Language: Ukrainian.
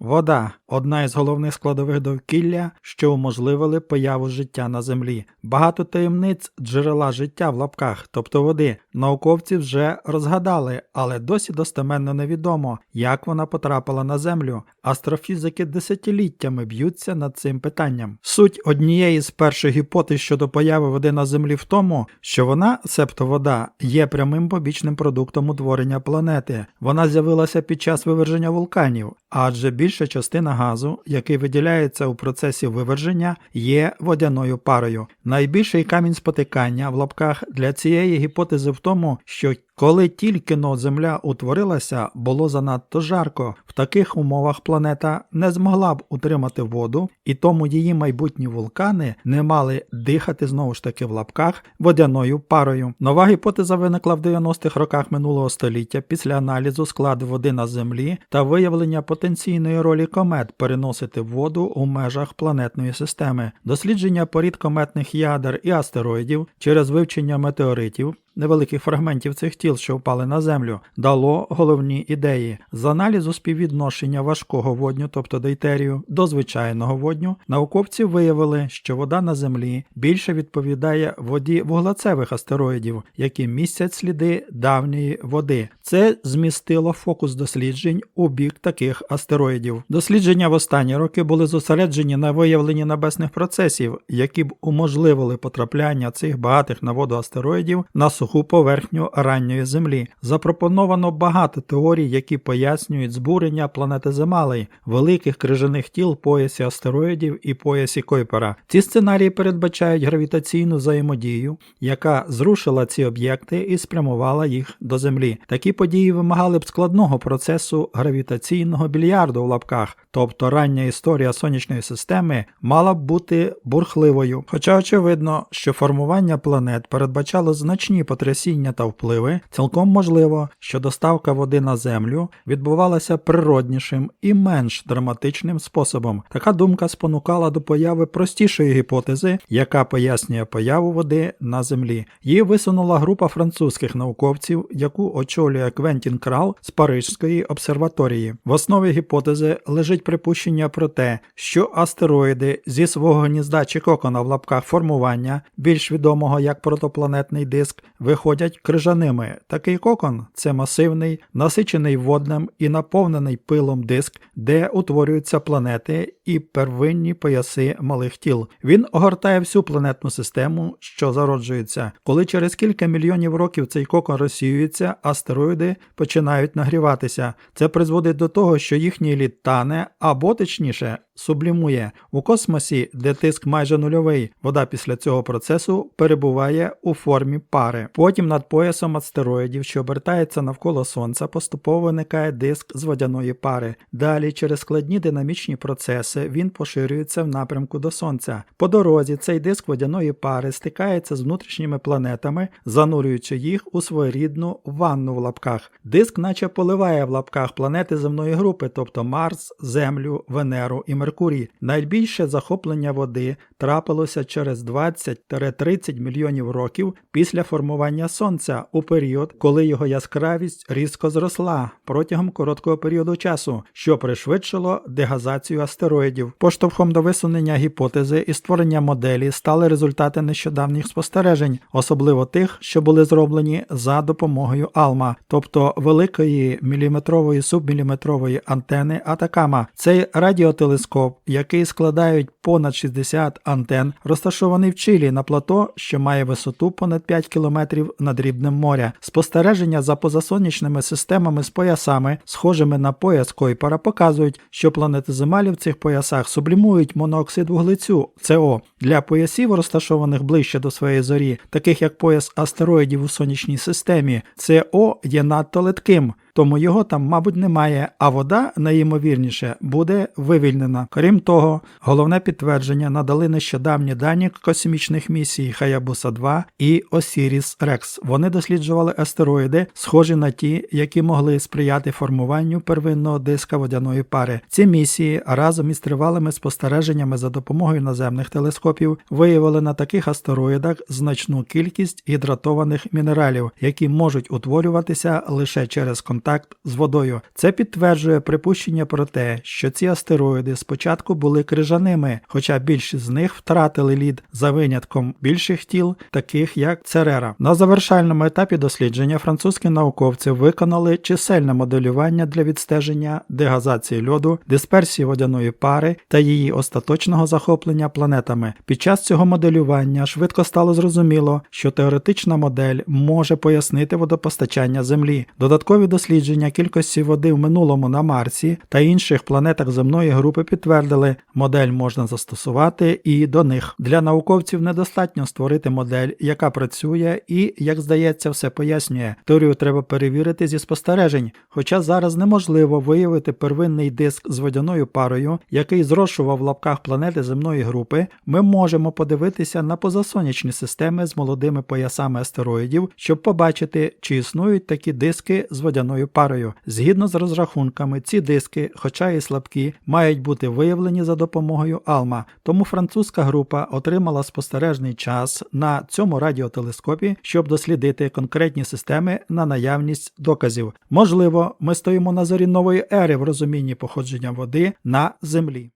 Вода одна із головних складових довкілля, що уможливили появу життя на землі. Багато таємниць джерела життя в лапках, тобто води, науковці вже розгадали, але досі достеменно невідомо, як вона потрапила на землю. Астрофізики десятиліттями б'ються над цим питанням. Суть однієї з перших гіпотез щодо появи води на землі в тому, що вона, себто вода, є прямим побічним продуктом утворення планети. Вона з'явилася під час виверження вулканів, адже більша частина газу, який виділяється у процесі виверження, є водяною парою. Найбільший камінь спотикання в лапках для цієї гіпотези в тому, що коли тільки но Земля утворилася, було занадто жарко. В таких умовах планета не змогла б утримати воду, і тому її майбутні вулкани не мали дихати знову ж таки в лапках водяною парою. Нова гіпотеза виникла в 90-х роках минулого століття після аналізу складу води на Землі та виявлення потенційної ролі комет переносити воду у межах планетної системи. Дослідження порід кометних ядер і астероїдів через вивчення метеоритів невеликих фрагментів цих тіл, що впали на землю, дало головні ідеї. З аналізу співвідношення важкого водню, тобто дейтерію, до звичайного водню, науковці виявили, що вода на землі більше відповідає воді вуглецевих астероїдів, які містять сліди давньої води. Це змістило фокус досліджень у бік таких астероїдів. Дослідження в останні роки були зосереджені на виявленні небесних процесів, які б уможливили потрапляння цих багатих на воду астероїдів на суху поверхню ранньої Землі. Запропоновано багато теорій, які пояснюють збурення планети Земалей, великих крижаних тіл поясі астероїдів і поясі Койпера. Ці сценарії передбачають гравітаційну взаємодію, яка зрушила ці об'єкти і спрямувала їх до Землі. Такі події вимагали б складного процесу гравітаційного більярду в лапках, тобто рання історія сонячної системи мала б бути бурхливою. Хоча очевидно, що формування планет передбачало значні потрясіння та впливи, цілком можливо, що доставка води на Землю відбувалася природнішим і менш драматичним способом. Така думка спонукала до появи простішої гіпотези, яка пояснює появу води на Землі. Її висунула група французьких науковців, яку очолює Квентін Крал з Парижської обсерваторії. В основі гіпотези лежить припущення про те, що астероїди зі свого гнізда чи кокона в лапках формування, більш відомого як протопланетний диск, виходять крижаними. Такий кокон це масивний, насичений водним і наповнений пилом диск, де утворюються планети і первинні пояси малих тіл. Він огортає всю планетну систему, що зароджується. Коли через кілька мільйонів років цей кокон розсіюється, астероїди починають нагріватися. Це призводить до того, що їхній лід тане, або точніше. Сублімує у космосі, де тиск майже нульовий, вода після цього процесу перебуває у формі пари. Потім над поясом астероїдів, що обертається навколо Сонця, поступово виникає диск з водяної пари. Далі, через складні динамічні процеси, він поширюється в напрямку до Сонця. По дорозі цей диск водяної пари стикається з внутрішніми планетами, занурюючи їх у своєрідну ванну в лапках. Диск, наче поливає в лапках планети земної групи, тобто Марс, Землю, Венеру і Меркурій. Найбільше захоплення води трапилося через 20-30 мільйонів років після формування Сонця у період, коли його яскравість різко зросла протягом короткого періоду часу, що пришвидшило дегазацію астероїдів. Поштовхом до висунення гіпотези і створення моделі стали результати нещодавніх спостережень, особливо тих, що були зроблені за допомогою Алма, тобто великої міліметрової субміліметрової антени Атакама. Цей радіотелескоп, який складають понад 60 антен, розташований в Чилі на плато, що має висоту понад 5 кілометрів над рівнем моря. Спостереження за позасонячними системами з поясами, схожими на пояс Койпера, показують, що планети Землі в цих поясах сублімують монооксид вуглецю СО. Для поясів, розташованих ближче до своєї зорі, таких як пояс астероїдів у сонячній системі, СО є надто литким. Тому його там, мабуть, немає, а вода, найімовірніше, буде вивільнена. Крім того, головне підтвердження надали нещодавні дані космічних місій Хаябуса 2 і Осіріс Рекс. Вони досліджували астероїди, схожі на ті, які могли сприяти формуванню первинного диска водяної пари. Ці місії разом із тривалими спостереженнями за допомогою наземних телескопів виявили на таких астероїдах значну кількість гідратованих мінералів, які можуть утворюватися лише через контакт контакт з водою. Це підтверджує припущення про те, що ці астероїди спочатку були крижаними, хоча більшість з них втратили лід за винятком більших тіл, таких як Церера. На завершальному етапі дослідження французькі науковці виконали чисельне моделювання для відстеження дегазації льоду, дисперсії водяної пари та її остаточного захоплення планетами. Під час цього моделювання швидко стало зрозуміло, що теоретична модель може пояснити водопостачання Землі. Додаткові дослідження кількості води в минулому на Марсі та інших планетах земної групи підтвердили, модель можна застосувати і до них. Для науковців недостатньо створити модель, яка працює і, як здається, все пояснює. Теорію треба перевірити зі спостережень, хоча зараз неможливо виявити первинний диск з водяною парою, який зрошував в лапках планети земної групи, ми можемо подивитися на позасонячні системи з молодими поясами астероїдів, щоб побачити, чи існують такі диски з водяною парою. Згідно з розрахунками, ці диски, хоча і слабкі, мають бути виявлені за допомогою Алма. Тому французька група отримала спостережний час на цьому радіотелескопі, щоб дослідити конкретні системи на наявність доказів. Можливо, ми стоїмо на зорі нової ери в розумінні походження води на Землі.